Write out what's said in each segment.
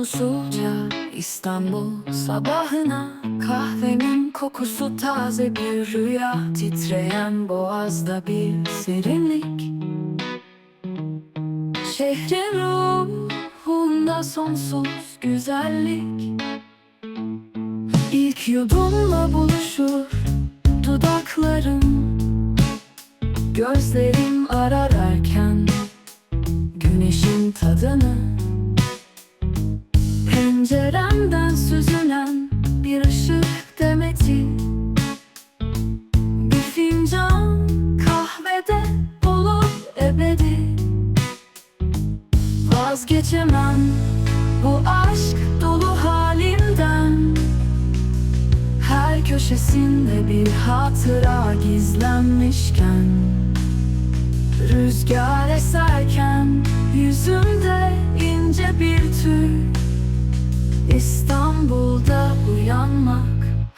usulca İstanbul sabahına Kahvenin kokusu taze bir rüya Titreyen boğazda bir serinlik. Şehrin ruhunda sonsuz güzellik. İlk yudumla buluşur dudaklarım. Gözlerim ararken güneşin tadını Penceremden süzülen bir ışık demeti. Bir fincan kahvede olup ebedi. Vazgeçemem bu aşk dolu halimden Her köşesinde bir hatıra gizlenmişken. Rüzgar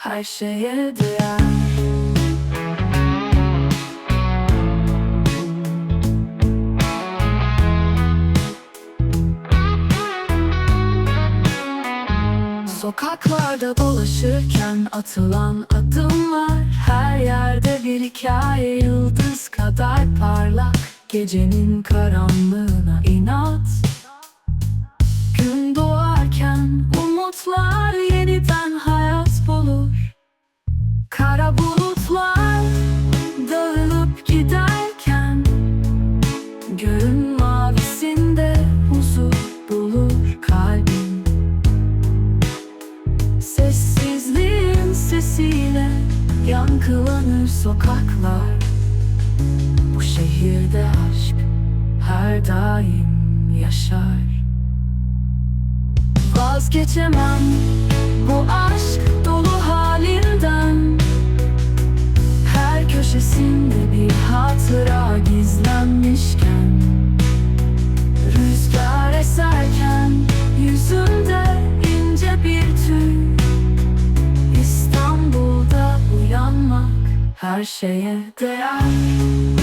her şeye değer. Sokaklarda dolaşırken atılan adımlar Her yerde bir hikaye yıldız kadar parlak. Gecenin karanlığına inat bulutlar dağılıp giderken Göğün mavisinde huzur bulur kalbim. Sessizliğin sesiyle yankılanır sokaklar. Bu şehirde aşk her daim yaşar. Vazgeçemem bu aşk her şeye değer